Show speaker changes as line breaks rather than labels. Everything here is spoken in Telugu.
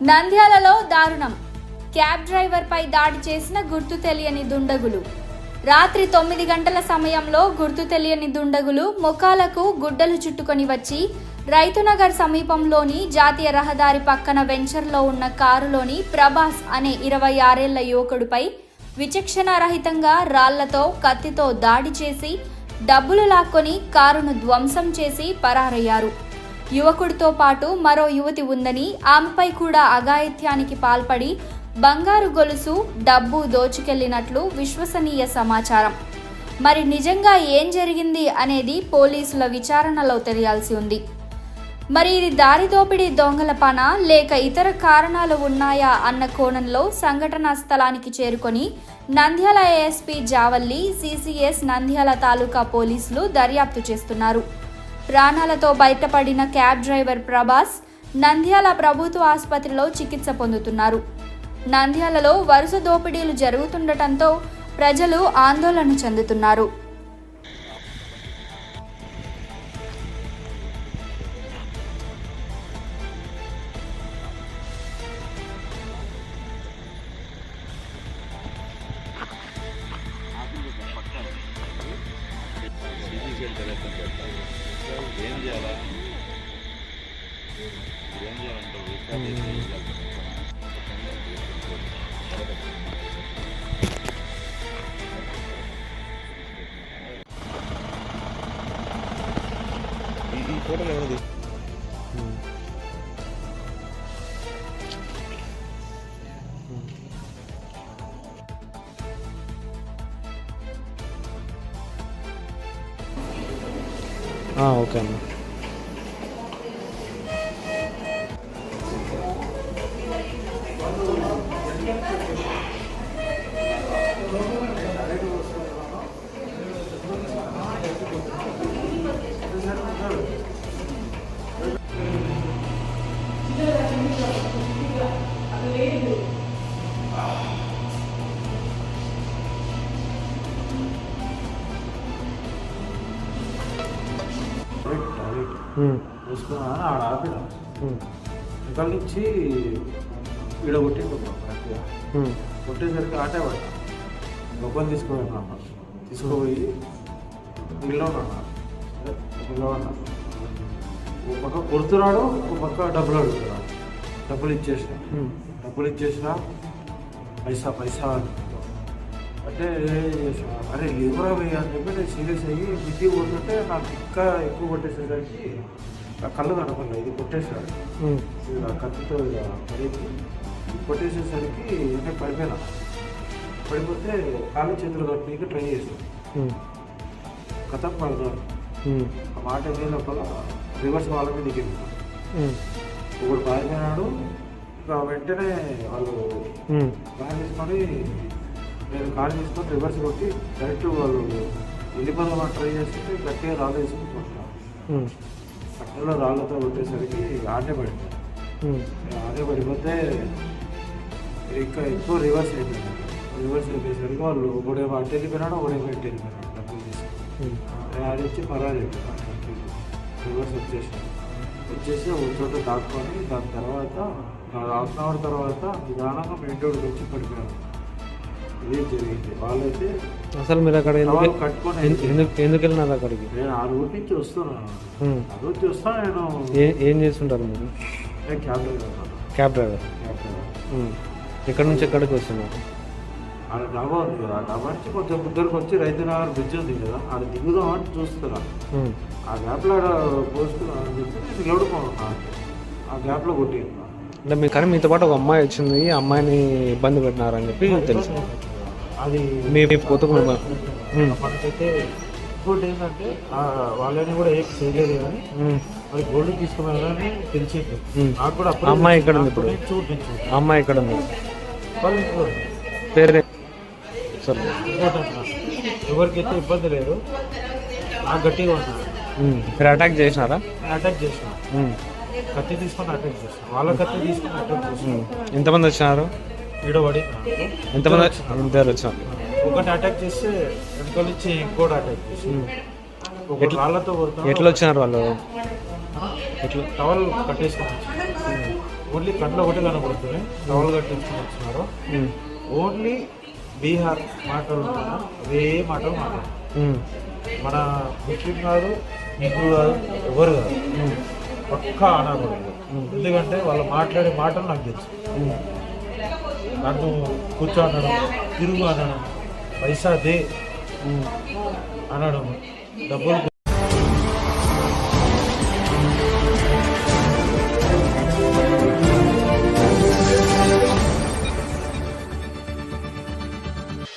నంద్యాలలో దారుణం. క్యాబ్ డ్రైవర్పై దాడి చేసిన గుర్తు తెలియని దుండగులు. రాత్రి తొమ్మిది గంటల సమయంలో గుర్తు తెలియని దుండగులు ముఖాలకు గుడ్డలు చుట్టుకొని వచ్చి రైతునగర్ సమీపంలోని జాతీయ రహదారి పక్కన వెంచర్లో ఉన్న కారులోని ప్రభాస్ అనే ఇరవై ఆరేళ్ళ యువకుడిపై విచక్షణారహితంగా రాళ్ళతో కత్తితో దాడి చేసి డబ్బులు లాక్కొని కారును ధ్వంసం చేసి పరారయ్యారు. యువకుడితో పాటు మరో యువతి ఉందని ఆమెపై కూడా అఘాయిత్యానికి పాల్పడి బంగారు గొలుసు డబ్బు దోచుకెళ్ళినట్లు విశ్వసనీయ సమాచారం. మరి నిజంగా ఏం జరిగింది అనేది పోలీసుల విచారణలో తెలియాల్సి ఉంది. మరి ఇది దారిదోపిడీ దొంగల పన లేక ఇతర కారణాలు ఉన్నాయా అన్న కోణంలో సంఘటనా స్థలానికి చేరుకొని నంద్యాల ఏఎస్పీ జావల్లి సిసిఎస్ నంద్యాల తాలూకా పోలీసులు దర్యాప్తు చేస్తున్నారు. ప్రాణాలతో బయటపడిన క్యాబ్ డ్రైవర్ ప్రభాస్ నంద్యాల ప్రభుత్వ ఆసుపత్రిలో చికిత్స పొందుతున్నారు. నంద్యాలలో వరుస దోపిడీలు జరుగుతుండటంతో ప్రజలు ఆందోళన చెందుతున్నారు.
ఓకే అన్న ఉమ్,
చూసుకున్నా ఆడ ఆపిన ఇక్కడ నుంచి ఈడ కొట్టేసరికి ఆటే పడ్డా గొప్పని తీసుకోపోయినా తీసుకుపోయి ఇల్లు ఉన్నా ఉన్నా ఒక పక్క కొడుతున్నాడు ఒక పక్క డబ్బులు అడుగుతున్నాడు. డబ్బులు ఇచ్చేసిన. డబ్బులు ఇచ్చేసిన పైసా పైసా అని. అంటే చేసిన? అరే లేబరా పోయి అని చెప్పి నేను సీరియస్ అయ్యి బిజీ పోతుంటే నాకు ఇంకా ఎక్కువ కొట్టేసేసరికి ఆ కళ్ళు కనపడలేదు. ఇది కొట్టేసాడు కత్తితో కొట్టేసేసరికి నేను పడిపోయినా. పడిపోతే కాళ్ళు చేతులు కట్టడానికి ట్రై
ఉమ్,
కథ ఆ మాట లోపల రివర్స్ వాళ్ళ మీద దిగింది ఒకడు పారిపోయినాడు ఇక వెంటనే వాళ్ళు ప్లాన్ తీసుకొని నేను కార్ తీసుకొని రివర్స్ కొట్టి డైరెక్ట్ వాళ్ళు వెళ్ళిపోదామని ట్రై చేస్తే గట్టిగా రాళ్ళు వేసుకుని కొట్టాను కట్టెలో రాళ్ళతో కొట్టేసరికి ఆటే పడింది ఆటే పడిపోతే ఇంకా ఎక్కువ రివర్స్ అయిపోయింది రివర్స్ అయిపోయేసరికి వాళ్ళు ఒకడేమో అటు వెళ్ళిపోయినాడు ఒకడేమో ఇటు వెళ్ళిపోయినాడు డబ్బులు తీసి
ఉమ్,
అది వచ్చి అయిపోయినాడు రివర్స్ వచ్చేసి వచ్చేసి ఒక చోట దాక్కొని దాని తర్వాత హాఫ్ అన్ అవర్ తర్వాత నిదానంగా మెయిన్ వచ్చి పడిపోయారు ఇది జరిగింది వాళ్ళైతే
అసలు మీరు అక్కడ
కట్టుకొని
ఎందుకు వెళ్ళినారు అక్కడికి
నేను ఆ రూట్ నుంచి వస్తున్నాను ఆ వస్తా నేను
ఏ ఏం చేస్తుంటారు మీరు
cab driver.
Cab driver
cab driver
ఎక్కడి నుంచి ఎక్కడికి వస్తున్నారు?
ఆడ డాబా ఉంది కదా డాబా నుంచి కొంచెం ముద్దరికి వచ్చి రైతునగర్ బ్రిడ్జ్ ఉంది కదా ఆడ దిగుదాం అని చూస్తున్నా. ఆ గ్యాప్లో ఆడ పోస్తున్నా అని చెప్పి నేను నిలబడుకున్నా ఆ గ్యాప్లో కొట్టింది
అంటే మీ కానీ మీతో పాటు ఒక అమ్మాయి వచ్చింది ఈ అమ్మాయిని ఇబ్బంది పెట్టినారని చెప్పి తెలుసు
అది
మీ ఉమ్,
మనకైతే ఇంకోటి ఏంటంటే వాళ్ళని కూడా ఏం చేయలేదు కానీ మరి గోల్డ్ తీసుకున్నారని తెలిసింది. నాకు కూడా
అమ్మాయి ఇక్కడ ఉంది ఇప్పుడు. అమ్మాయి ఇక్కడ ఉంది. పేరు సరే
ఎవరికైతే ఇబ్బంది లేదు నాకు గట్టిగా
ఉమ్, మీరు అటాక్ చేసినారా?
అటాక్ చేసిన. కత్తి తీసుకొని అటాక్ చేసిన. వాళ్ళ కత్తి తీసుకొని అటాక్ చేసిన.
ఎంతమంది వచ్చినారు?
ఈడబడి.
ఎంతమంది ఇద్దరు వచ్చినారు?
ఒకటి అటాక్ చేస్తే వెనకాల నుంచి ఇంకోటి అటాక్ చేసి కొడతాను
ఎట్లా వచ్చినారు వాళ్ళు? ఎట్లా
టవల్ కట్టేసుకొని ఓన్లీ కళ్ళు ఒకటి కనబడుతున్నాయి టవల్ కట్టించుకుని వచ్చినారు. ఓన్లీ బీహార్ మాటలు అవే మాటలు మాట్లాడు
ఉమ్,
మన ముస్లిం కాదు హిందూ కాదు ఎవరు కాదు. పక్కా అనకూడదు ఎందుకంటే వాళ్ళు మాట్లాడే మాటలు నాకు తెలుసు. నన్ను కూర్చో అనడం తిరుగు అనడం పైసా దే అనడం డబ్బులు